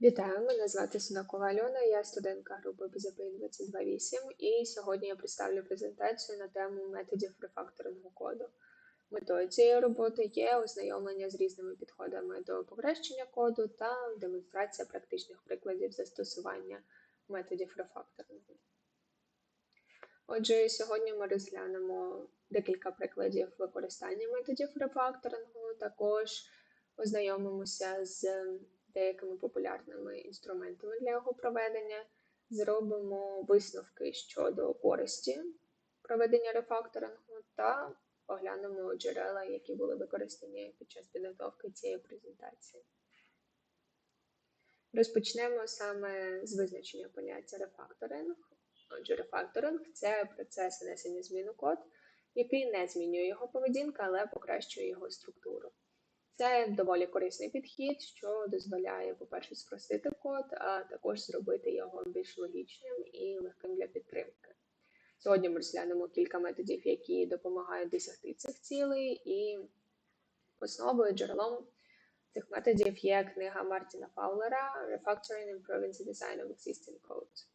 Вітаю, мене звати Сунакова Альона, я студентка групи BZP 228 і сьогодні я представлю презентацію на тему методів рефакторингу коду. Метою цієї роботи є ознайомлення з різними підходами до покращення коду та демонстрація практичних прикладів застосування методів рефакторингу. Отже, сьогодні ми розглянемо декілька прикладів використання методів рефакторингу, також ознайомимося з деякими популярними інструментами для його проведення, зробимо висновки щодо користі проведення рефакторингу та оглянемо джерела, які були використані під час підготовки цієї презентації. Розпочнемо саме з визначення поняття рефакторинг. Отже, рефакторинг це процес внесення змін у код, який не змінює його поведінку, але покращує його структуру. Це доволі корисний підхід, що дозволяє, по-перше, спростити код, а також зробити його більш логічним і легким для підтримки. Сьогодні ми розглянемо кілька методів, які допомагають досягти цих цілей, і основою джерелом цих методів є книга Мартіна Фаулера Refactoring Improving the Design of Existing Code.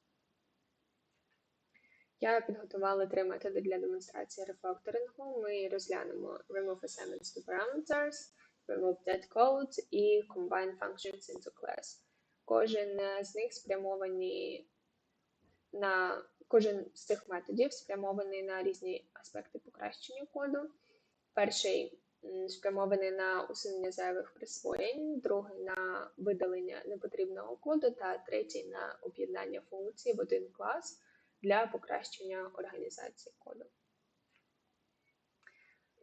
Я підготувала три методи для демонстрації рефакторингу. Ми розглянемо Remove Assignments to Parameters, remove dead code і combine functions into class. Кожен з них спрямовані на кожен з цих методів спрямований на різні аспекти покращення коду. Перший спрямований на усунення зайвих присвоєнь, другий на видалення непотрібного коду, та третій на об'єднання функцій в один клас для покращення організації коду.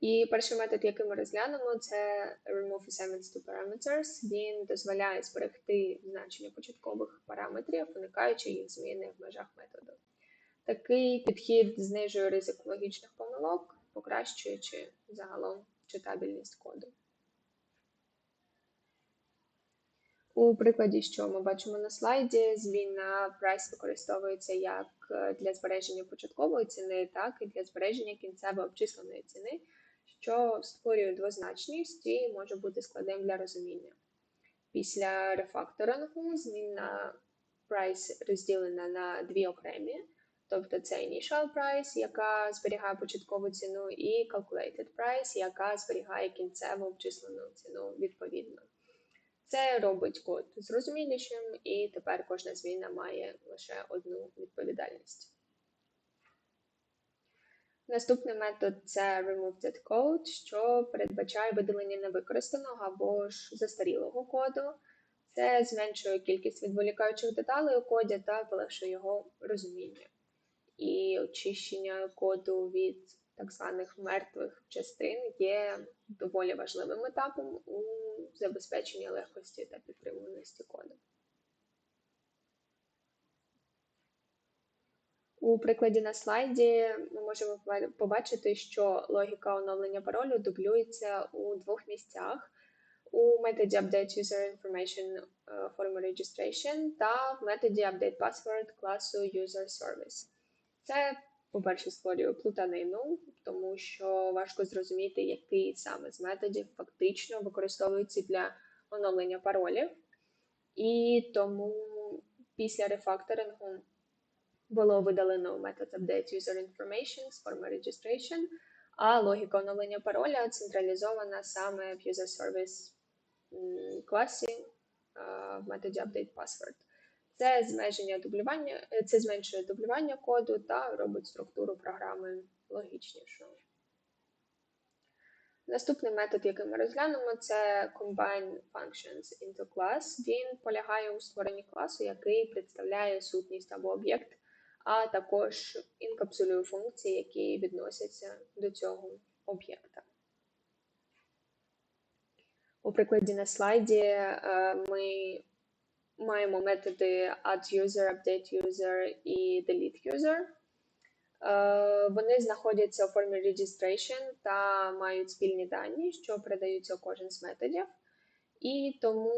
І перший метод, який ми розглянемо, це Remove Assignments to Parameters. Він дозволяє зберегти значення початкових параметрів, уникаючи їх зміни в межах методу. Такий підхід знижує ризик логічних помилок, покращуючи загалом читабельність коду. У прикладі, що ми бачимо на слайді, зміна price використовується як для збереження початкової ціни, так і для збереження кінцевої обчисленої ціни що створює двозначність і може бути складним для розуміння. Після рефакторингу змінна price розділена на дві окремі, тобто це initial price, яка зберігає початкову ціну, і calculated price, яка зберігає кінцеву обчислену ціну відповідно. Це робить код зрозумілішим, і тепер кожна зміна має лише одну відповідальність. Наступний метод це Remove That Code, що передбачає видалення невикористаного або ж застарілого коду. Це зменшує кількість відволікаючих деталей у коді та полегшує його розуміння. І очищення коду від так званих мертвих частин є доволі важливим етапом у забезпеченні легкості та підтримуваності коду. У прикладі на слайді ми можемо побачити, що логіка оновлення паролю дублюється у двох місцях у методі Update User Information е, форми Registration та в методі Update Password класу User Service. Це, по-перше, створює плутанину, тому що важко зрозуміти, який саме з методів фактично використовується для оновлення паролів. І тому після рефакторингу було видалено метод update user information з форми registration, а логіка оновлення пароля централізована саме в user service класі в методі update password. Це зменшення дублювання, це зменшує дублювання коду та робить структуру програми логічнішою. Наступний метод, який ми розглянемо, це Combine Functions into Class. Він полягає у створенні класу, який представляє сутність або об'єкт а також інкапсулюю функції, які відносяться до цього об'єкта. У прикладі на слайді е, ми маємо методи add_user, update_user і delete_user. Е, вони знаходяться у формі registration та мають спільні дані, що передаються у кожен з методів. І тому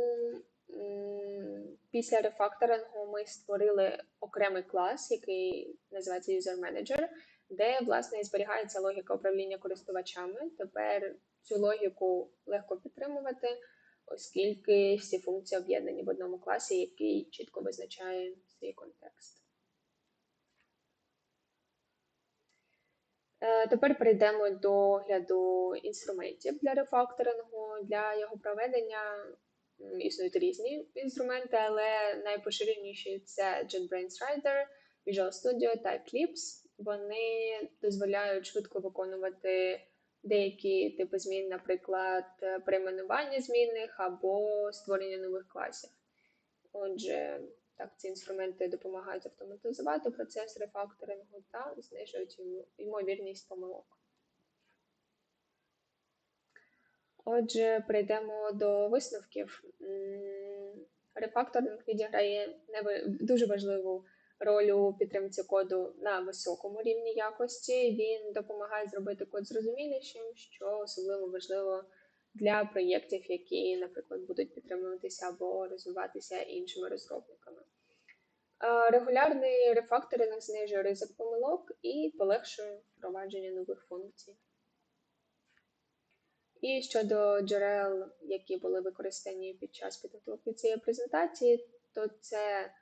після рефакторингу ми створили окремий клас, який називається User Manager, де, власне, зберігається логіка управління користувачами. Тепер цю логіку легко підтримувати, оскільки всі функції об'єднані в одному класі, який чітко визначає свій контекст. Е, Тепер перейдемо до огляду інструментів для рефакторингу. Для його проведення існують різні інструменти, але найпоширеніші це JetBrains Rider, Visual Studio та Eclipse. Вони дозволяють швидко виконувати деякі типи змін, наприклад, перейменування змінних або створення нових класів. Отже, так, ці інструменти допомагають автоматизувати процес рефакторингу та знижують ймовірність помилок. Отже, перейдемо до висновків. Рефакторинг відіграє дуже важливу роль у підтримці коду на високому рівні якості. Він допомагає зробити код зрозумілішим, що особливо важливо для проєктів, які, наприклад, будуть підтримуватися або розвиватися іншими розробниками. Регулярний рефакторинг знижує ризик помилок і полегшує впровадження нових функцій. І щодо джерел, які були використані під час підготовки цієї презентації, то це,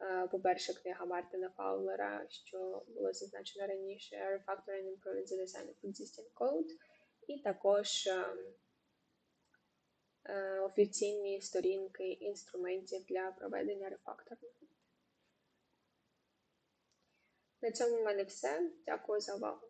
е, по-перше, книга Мартина Фаулера, що було зазначено раніше, Refactoring Improving the Design of Existing Code, і також ем, е, офіційні сторінки інструментів для проведення рефакторингу. На цьому в мене все. Дякую за увагу.